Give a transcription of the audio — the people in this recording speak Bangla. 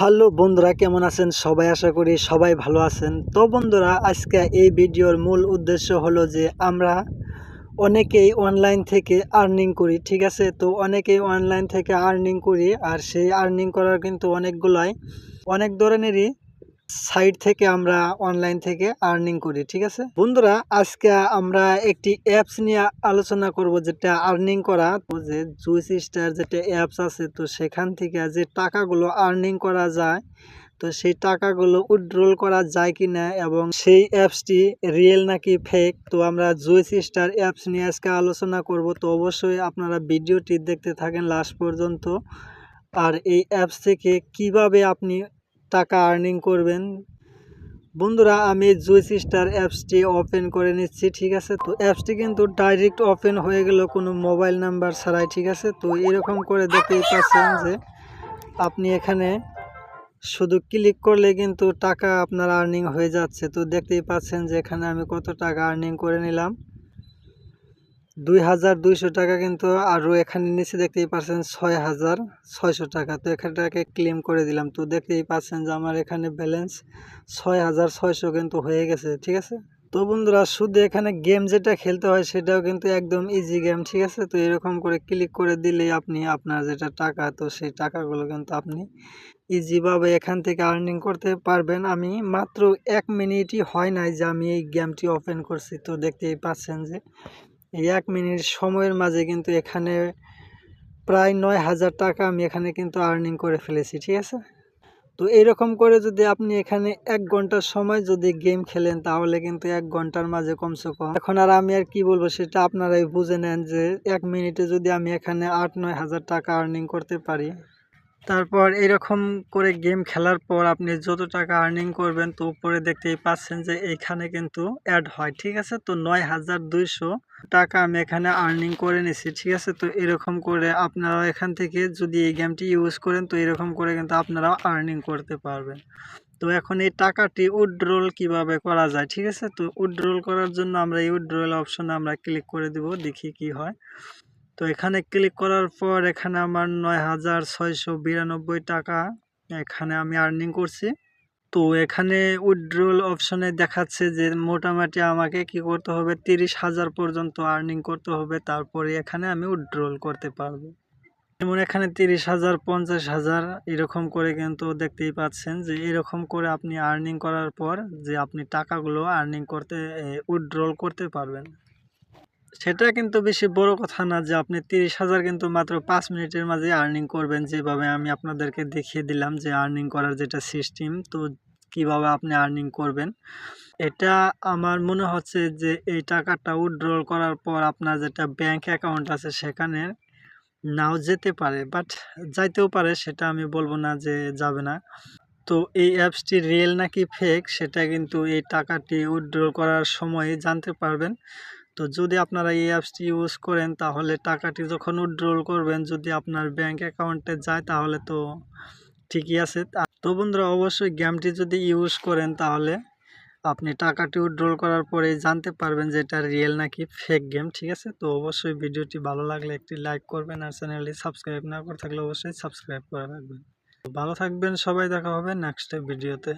হ্যালো বন্ধুরা, কেমন আছেন? সবাই আশা করি সবাই ভালো আছেন। তো বন্ধুরা, আজকে এই ভিডিওর মূল উদ্দেশ্য হলো যে আমরা অনেকেই অনলাইন থেকে আর্নিং করি, ঠিক আছে? তো অনেকেই অনলাইন থেকে আর্নিং করি, আর সেই আর্নিং করার কিন্তু অনেকগুলাই, অনেক ধরনেরই সাইট থেকে আমরা অনলাইন থেকে আর্নিং করি, ঠিক আছে? বন্ধুরা, আজকে আমরা একটি অ্যাপস নিয়ে আলোচনা করব যেটা আর্নিং করা। যে জুইস স্টার যেটা অ্যাপস আছে, তো সেখান থেকে যে টাকাগুলো আর্নিং করা যায়, তো সেই টাকাগুলো উইথড্রল করা যায় কি না এবং সেই অ্যাপসটি রিয়েল নাকি ফেক তো আমরা জুইস স্টার অ্যাপস নিয়ে আজকে আলোচনা করব। তো অবশ্যই আপনারা ভিডিওটি দেখতে থাকেন লাস্ট পর্যন্ত। আর এই অ্যাপস থেকে কীভাবে আপনি টাকা আর্নিং করবেন। বন্ধুরা, আমি জুইস স্টার অ্যাপসটি ওপেন করে নিচ্ছি, ঠিক আছে? তো অ্যাপসটি কিন্তু ডাইরেক্ট ওপেন হয়ে গেল, কোনো মোবাইল নাম্বার ছাড়াই, ঠিক আছে? তো এরকম করে দেখতেই পাচ্ছেন যে আপনি এখানে শুধু ক্লিক করলে কিন্তু টাকা আপনার আর্নিং হয়ে যাচ্ছে। তো দেখতেই পাচ্ছেন যে এখানে আমি কত টাকা আর্নিং করে নিলাম। দুই হাজার দুইশো টাকা কিন্তু আরও এখানে নিচে দেখতেই পাচ্ছেন ছয় হাজার ছয়শো টাকা। তো এখানটাকে ক্লেম করে দিলাম। তো দেখতেই পাচ্ছেন যে আমার এখানে ব্যালেন্স ছয় হাজার ছয়শো কিন্তু হয়ে গেছে, ঠিক আছে? তো বন্ধুরা, শুধু এখানে গেম যেটা খেলতে হয় সেটাও কিন্তু একদম ইজি গেম ঠিক আছে? তো এরকম করে ক্লিক করে দিলেই আপনি আপনার যেটা টাকা, তো সেই টাকাগুলো কিন্তু আপনি ইজিভাবে এখান থেকে আর্নিং করতে পারবেন। আমি মাত্র এক মিনিটই হয় নাই যে আমি এই গেমটি ওপেন করছি। তো দেখতেই পাচ্ছেন যে এক মিনিট সময়ের মাঝে কিন্তু এখানে প্রায় নয় হাজার টাকা আমি এখানে কিন্তু আর্নিং করে ফেলেছি, ঠিক আছে? তো এরকম করে যদি আপনি এখানে এক ঘণ্টার সময় যদি গেম খেলেন, তাহলে কিন্তু এক ঘণ্টার মাঝে কমসে কম। এখন আর আমি আর কি বলব, সেটা আপনারাই বুঝে নেন যে এক মিনিটে যদি আমি এখানে আট, নয় হাজার টাকা আর্নিং করতে পারি তারপর এরকম করে গেম খেলার পর আপনি যত টাকা আর্নিং করবেন, তো উপরে দেখতেই পাচ্ছেন যে এখানে কিন্তু অ্যাড হয়, ঠিক আছে? তো নয় হাজার দুইশো টাকা আমি এখানে আর্নিং করে নিছি, ঠিক আছে? তো এরকম করে আপনারা এখান থেকে যদি এই গেমটি ইউজ করেন, তো এরকম করে কিন্তু আপনারা আর্নিং করতে পারবেন। তো এখন এই টাকাটি উইথড্রল কীভাবে করা যায়, ঠিক আছে? তো উইথড্রল করার জন্য আমরা এই উইথড্রল অপশনে আমরা ক্লিক করে দিব, দেখি কি হয়। তো এখানে ক্লিক করার পর এখানে আমার নয় হাজার ছয়শো বিরানব্বই টাকা এখানে আমি আর্নিং করছি। তো এখানে উইথড্রল অপশনে দেখাচ্ছে যে মোটামুটি আমাকে কি করতে হবে? তিরিশ হাজার পর্যন্ত আর্নিং করতে হবে, তারপরে এখানে আমি উইথড্রল করতে পারব। যেমন এখানে তিরিশ হাজার, পঞ্চাশ হাজার এরকম করে কিন্তু দেখতেই পাচ্ছেন যে এরকম করে আপনি আর্নিং করার পর যে আপনি টাকাগুলো আর্নিং করতে উইথড্রল করতে পারবেন। সেটা কিন্তু বেশি বড় কথা না যে আপনি তিরিশ হাজার কিন্তু মাত্র পাঁচ মিনিটের মাঝে আর্নিং করবেন। যেভাবে আমি আপনাদেরকে দেখিয়ে দিলাম যে আর্নিং করার যেটা সিস্টেম তো কীভাবে আপনি আর্নিং করবেন। এটা আমার মনে হচ্ছে যে এই টাকাটা উইথড্রল করার পর আপনার যেটা ব্যাংক অ্যাকাউন্ট আছে সেখানে নাও যেতে পারে বাট যাইতেও পারে সেটা আমি বলব না যে যাবে না। তো এই অ্যাপসটি রিয়েল নাকি ফেক সেটা কিন্তু এই টাকাটি উইথড্রল করার সময় জানতে পারবেন। তো যদি আপনারা এই অ্যাপসটি ইউজ করেন, তাহলে টাকাটি যখন উইথড্রল করবেন, যদি আপনার ব্যাংক অ্যাকাউন্টে যায়, তাহলে তো ঠিকই আছে। তো বন্ধুরা, অবশ্যই গেমটি যদি ইউজ করেন, তাহলে আপনি টাকাটি উইথড্রল করার পরে জানতে পারবেন যে এটা রিয়েল নাকি ফেক গেম ঠিক আছে? তো অবশ্যই ভিডিওটি ভালো লাগলে একটি লাইক করবেন আর চ্যানেলটি সাবস্ক্রাইব না করে থাকলে অবশ্যই সাবস্ক্রাইব করে রাখবেন। ভালো থাকবেন, সবাই দেখা হবে নেক্সট ভিডিওতে